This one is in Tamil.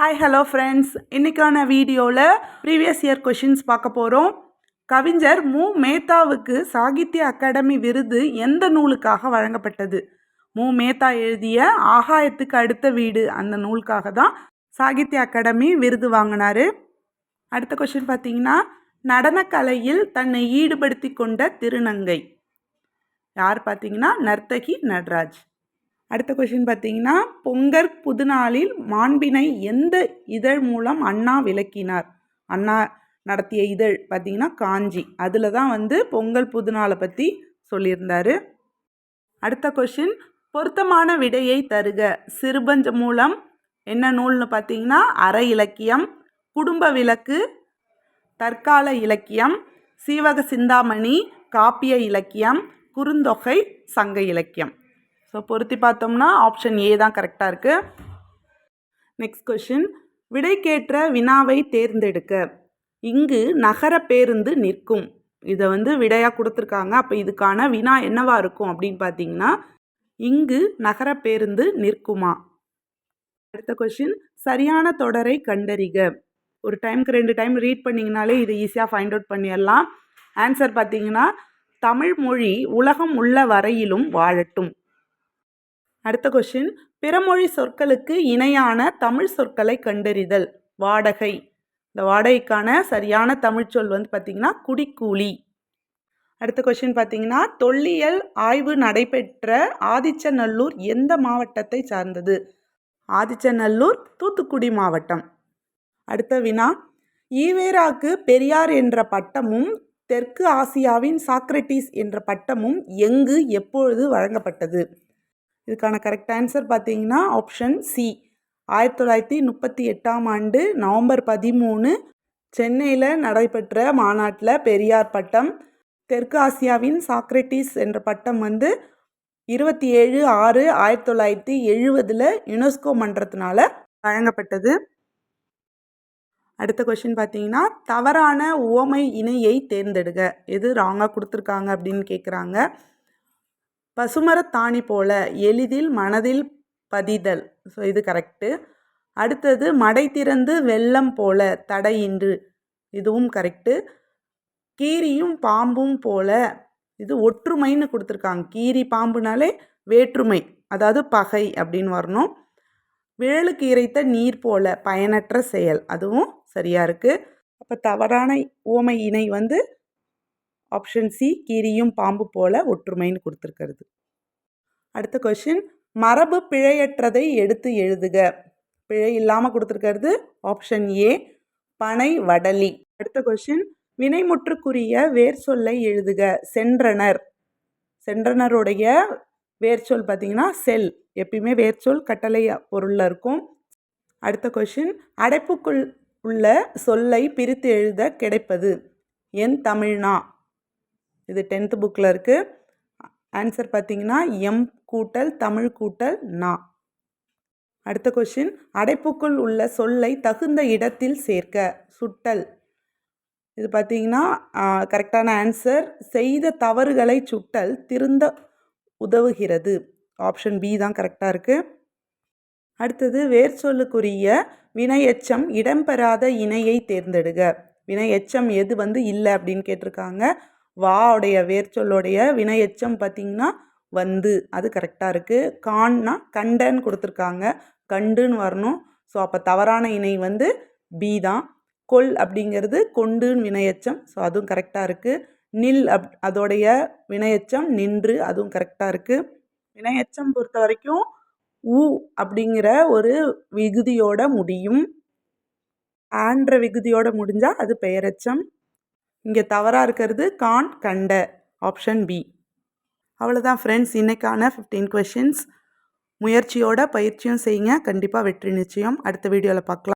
ஹாய் ஹலோ ஃப்ரெண்ட்ஸ் இன்றைக்கான வீடியோவில் ப்ரீவியஸ் இயர் கொஷின்ஸ் பார்க்க போகிறோம் கவிஞர் மு. மேத்தாவுக்கு சாகித்ய அகாடமி விருது எந்த நூலுக்காக வழங்கப்பட்டது? மு. மேத்தா எழுதிய ஆகாயத்துக்கு அடுத்த வீடு அந்த நூலுக்காக தான் சாகித்ய அகாடமி விருது வாங்கினார். அடுத்த கொஷின் பார்த்தீங்கன்னா நடனக்கலையில் தன்னை ஈடுபடுத்தி கொண்ட திருநங்கை. யார் பார்த்தீங்கன்னா நர்த்தகி நட்ராஜ். அடுத்த கொஷின் பார்த்தீங்கன்னா பொங்கற் புதுநாளில் மாண்பினை எந்த இதழ் மூலம் அண்ணா விளக்கினார்? அண்ணா நடத்திய இதழ் பார்த்தீங்கன்னா காஞ்சி. அதில் தான் வந்து பொங்கல் புதுநாளை பற்றி சொல்லியிருந்தார். அடுத்த கொஷின் பொருத்தமான விடையை தருக. சிறுபஞ்ச மூலம் என்ன நூல்னு பார்த்தீங்கன்னா அற இலக்கியம் குடும்ப விளக்கு தற்கால இலக்கியம் சீவக சிந்தாமணி காப்பிய இலக்கியம் குறுந்தொகை சங்க இலக்கியம். ஸோ பொருத்தி பார்த்தோம்னா ஆப்ஷன் ஏ தான் கரெக்டாக இருக்குது நெக்ஸ்ட் கொஷின் விடைக்கேற்ற வினாவை தேர்ந்தெடுக்க. இங்கு நகர பேருந்து நிற்கும். இதை வந்து விடையாக கொடுத்துருக்காங்க. அப்போ இதுக்கான வினா என்னவா இருக்கும் அப்படின்னு பார்த்தீங்கன்னா இங்கு நகர பேருந்து நிற்குமா? அடுத்த கொஷின் சரியான தொடரை கண்டறிக. ஒரு டைமுக்கு ரெண்டு டைம் ரீட் பண்ணிங்கனாலே இதை ஈஸியாக ஃபைண்ட் அவுட் பண்ணிடலாம். ஆன்சர் பார்த்தீங்கன்னா தமிழ் மொழி உலகம் உள்ள வரையிலும் வாழட்டும். அடுத்த கொஷின் பிறமொழி சொற்களுக்கு இணையான தமிழ் சொற்களை கண்டறிதல். வாடகை. இந்த வாடகைக்கான சரியான தமிழ் சொல் வந்து பார்த்திங்கன்னா குடிக்கூலி. அடுத்த கொஷின் பார்த்தீங்கன்னா தொல்லியல் ஆய்வு நடைபெற்ற ஆதிச்சநல்லூர் எந்த மாவட்டத்தை சார்ந்தது? ஆதிச்சநல்லூர் தூத்துக்குடி மாவட்டம். அடுத்த வினா. ஈவேராக்கு பெரியார் என்ற பட்டமும் தெற்கு ஆசியாவின் சாக்ரட்டிஸ் என்ற பட்டமும் எங்கு எப்பொழுது வழங்கப்பட்டது? இதுக்கான கரெக்ட் ஆன்சர் பார்த்தீங்கன்னா ஆப்ஷன் சி ஆயிரத்தி தொள்ளாயிரத்தி முப்பத்தி எட்டாம் ஆண்டு நவம்பர் பதிமூணு சென்னையில் நடைபெற்ற மாநாட்டில் பெரியார் பட்டம் தெற்கு ஆசியாவின் சாக்ரட்டிஸ் என்ற பட்டம் வந்து இருபத்தி ஏழு ஆறு ஆயிரத்தி தொள்ளாயிரத்தி எழுபதில் யுனெஸ்கோ மன்றத்தினால வழங்கப்பட்டது. அடுத்த கொஷின் பார்த்தீங்கன்னா தவறான உவமை இணையை தேர்ந்தெடுக. எது ராங்காக கொடுத்துருக்காங்க அப்படின்னு கேட்குறாங்க பசுமரத்தாணி போல எளிதில் மனதில் பதிதல். ஸோ இது கரெக்டு அடுத்தது மடை திறந்து வெள்ளம் போல தடையின்று. இதுவும் கரெக்டு கீரியும் பாம்பும் போல இது ஒற்றுமைன்னு கொடுத்துருக்காங்க. கீரி பாம்புனாலே வேற்றுமை அதாவது பகை அப்படின்னு வரணும். வேலுக்கு இறைத்த நீர் போல பயனற்ற செயல் அதுவும் சரியாக இருக்குது அப்போ தவறான ஓமை இணை வந்து ஆப்ஷன் சி கீரியும் பாம்பு போல ஒற்றுமைன்னு கொடுத்துருக்கிறது. அடுத்த கொஷின் மரபு பிழையற்றதை எடுத்து எழுதுக. பிழை இல்லாமல் கொடுத்துருக்கிறது ஆப்ஷன் ஏ பனை வடலி. அடுத்த கொஷின் வினைமுற்றுக்குரிய வேர் சொல்லை எழுதுக. சென்றனர். சென்றனருடைய வேர்ச்சொல் பார்த்தீங்கன்னா செல். எப்பயுமே வேர்ச்சொல் கட்டளை பொருளில் இருக்கும். அடுத்த கொஷின் அடைப்புக்குள் உள்ள சொல்லை பிரித்து எழுத கிடைப்பது. என் தமிழ்னா. இது டென்த்து புக்கில் இருக்குது ஆன்சர் பார்த்தீங்கன்னா எம் கூட்டல் தமிழ் கூட்டல் நா. அடுத்த கொஷின் அடைப்புக்குள் உள்ள சொல்லை தகுந்த இடத்தில் சேர்க்க சுட்டல். இது பார்த்தீங்கன்னா கரெக்டான ஆன்சர் செய்த தவறுகளை சுட்டல் திருந்த உதவுகிறது. ஆப்ஷன் பி தான் கரெக்டாக இருக்குது அடுத்தது வேர் சொல்லுக்குரிய வினையச்சம் இடம்பெறாத இணையை தேர்ந்தெடுக. வினையச்சம் எது வந்து இல்லை அப்படின்னு கேட்டிருக்காங்க. வாவுடைய வேர்ச்சொல்லுடைய வினையச்சம் பார்த்திங்கன்னா வந்து. அது கரெக்டாக இருக்குது கான்னா கண்டன்னு கொடுத்துருக்காங்க. கண்டுன்னு வரணும். ஸோ அப்போ தவறான இணை வந்து பி தான். கொல் அப்படிங்கிறது கொண்டுன்னு வினையச்சம். ஸோ அதுவும் கரெக்டாக இருக்குது நில் அப் அதோடைய வினையச்சம் நின்று அதுவும் கரெக்டாக இருக்குது வினையச்சம் பொறுத்த வரைக்கும் ஊ அப்படிங்கிற ஒரு விகுதியோட முடியும். ஆன்ற விகுதியோட முடிஞ்சால் அது பெயரச்சம். இங்கே தவறாக இருக்கிறது கான் கண்ட ஆப்ஷன் பி அவ்வளோதான் ஃப்ரெண்ட்ஸ் இன்றைக்கான ஃபிஃப்டீன் கொஷின்ஸ் முயற்சியோட பயிற்சியும் செய்யுங்க. கண்டிப்பாக வெற்றி நிச்சயம். அடுத்த வீடியோவில் பார்க்கலாம்.